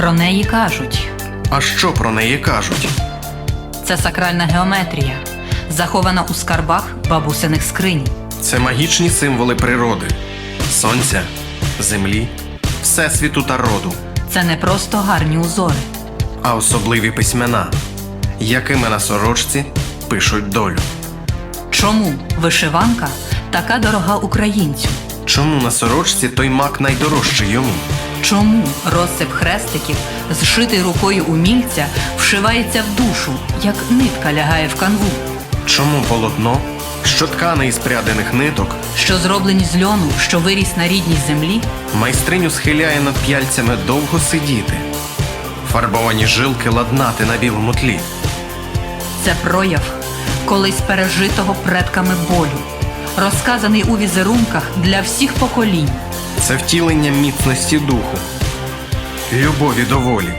Про неї кажуть. А що про неї кажуть? Це сакральна геометрія, захована у скарбах бабусиних скринь. Це магічні символи природи, сонця, землі, всесвіту та роду, Це не просто гарні узори. а особливі письмена, якими на сорочці пишуть долю. Чому вишиванка така дорога українцю? Чому на сорочці той мак найдорожчий йому? Чому розсип хрестиків, зшитий рукою умільця, вшивається в душу, як нитка лягає в канву, Чому полотно, що ткане із прядених ниток, що зроблені з льону, що виріс на рідній землі, майстриню схиляє над п'яльцями довго сидіти, фарбовані жилки ладнати на білому тлі. це прояв колись пережитого предками болю, розказаний у візерунках для всіх поколінь. Це втілення міцності духу, любові до волі,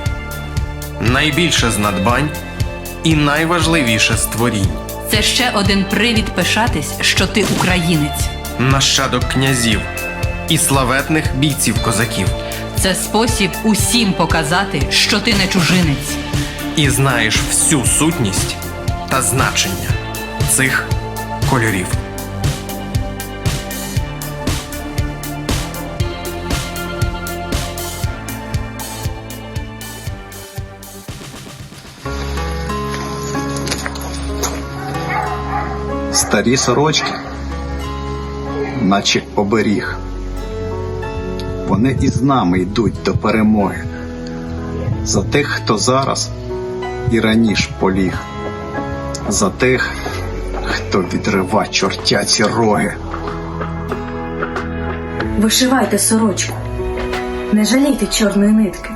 найбільше з надбань і найважливіше з творінь. Це ще один привід пишатись, що ти українець. нащадок князів і славетних бійців козаків, Це спосіб усім показати, що ти не чужинець. і знаєш всю сутність та значення цих кольорів. Старі сорочки, наче оберіг. Вони із нами йдуть до перемоги. За тих, хто зараз і раніше поліг. За тих, хто відрива чортяці роги. Вишивайте сорочку, не жалійте чорної нитки.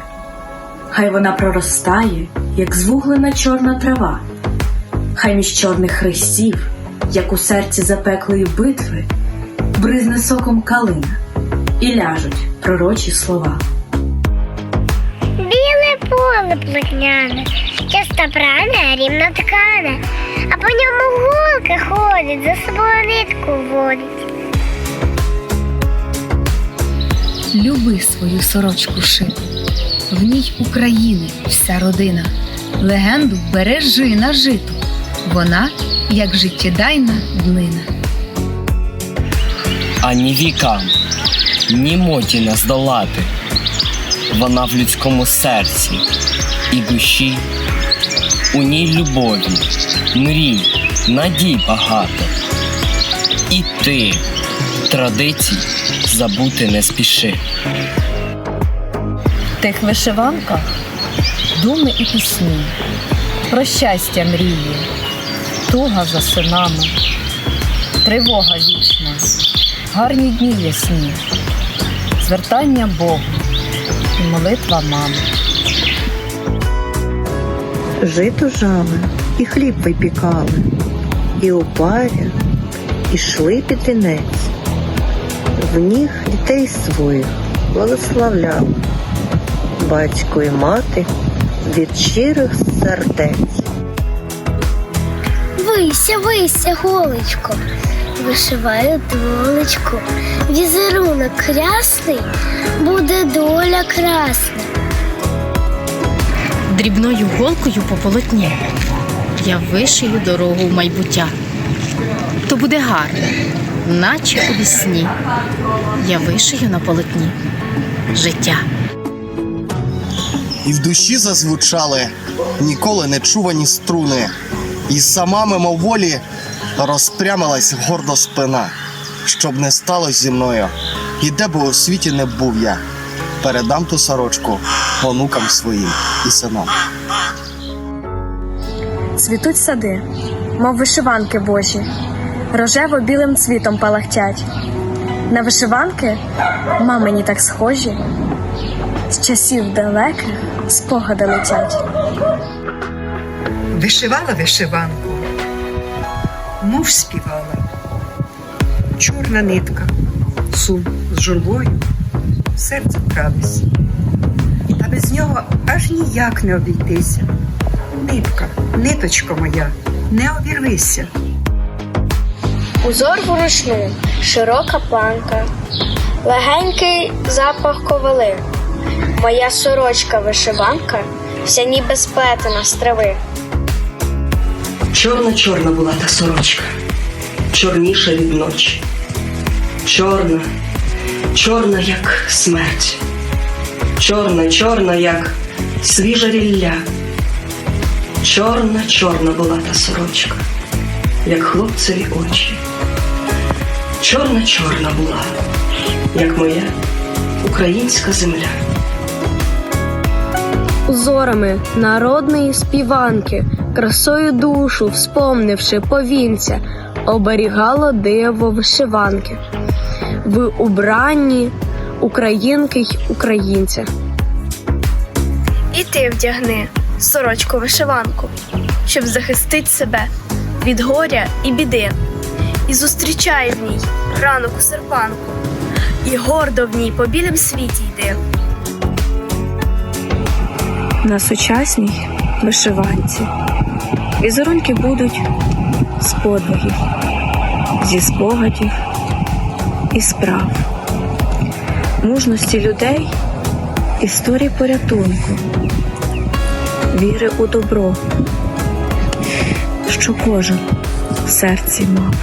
Хай вона проростає, як звуглена чорна трава. Хай між чорних хрестів, як у серці запеклої битви, бризне соком калина і ляжуть пророчі слова. Біле поле плетняне, часто пране, рівно ткане, а по ньому голки ходять, за собою нитку водять. Люби свою сорочку шити. В ній України вся родина. Легенду бережи на житу. Вона, як життєдайна днина. ані вікам, ні моді не здолати. Вона в людському серці і душі, у ній любові, мрій, надій багато. І ти традицій забути не спіши. В тих вишиванках думи і пісні, про щастя мрії, туга за синами, тривога вічна, гарні дні ясні, звертання Богу і молитва мами. Жито жали і хліб випікали, і у парі ішли під вінець. В них дітей своїх благословляли, батько і мати від щирих сердець. Вися, вися, голечко, вишиваю долечку, візерунок крясний, буде доля красна. дрібною голкою по полотні. Я вишию дорогу в майбуття. То буде гарно, наче у вісні. Я вишию на полотні життя. і в душі зазвучали ніколи не чувані струни, і сама мимоволі розпрямилась гордо спина, щоб не сталося зі мною, і де би у світі не був я, передам ту сорочку онукам своїм і синам. Цвітуть сади, мов вишиванки божі, рожево білим цвітом палахтять. На вишиванки мамині так схожі, з часів далеких спогади летять. Вишивала вишиванку, мов співала. Чорна нитка, сум з журбою, серце вкрадись. Та без нього аж ніяк не обійтися. Нитка, ниточко моя, не обірвися. Узор вручну, широка планка, легенький запах ковали, Моя сорочка вишиванка, вся ніби сплетена з трави. Чорна чорна була та сорочка, чорніша від ночі. Чорна, чорна, як смерть, чорна, чорна, як свіжа рілля. Чорна, чорна була та сорочка, як хлопцеві очі. Чорна, чорна була, як моя українська земля. Узорами народної співанки, красою душу, вспомнивши повінця, оберігало диво вишиванки. В убранні українки й українця. І ти вдягни сорочку вишиванку, щоб захистити себе від горя і біди. І зустрічай в ній ранок у серпанку, і гордо в ній по білім світі йди. На сучасній вишиванці візерунки будуть з подвигів, зі спогадів і справ, мужності людей, історії порятунку, віри у добро, що кожен в серці мав.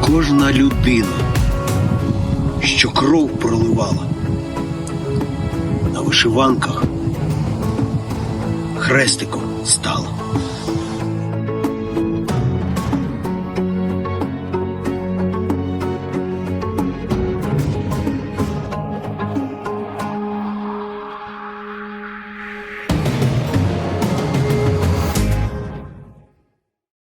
Кожна людина, що кров проливала на вишиванках, хрестиком стало.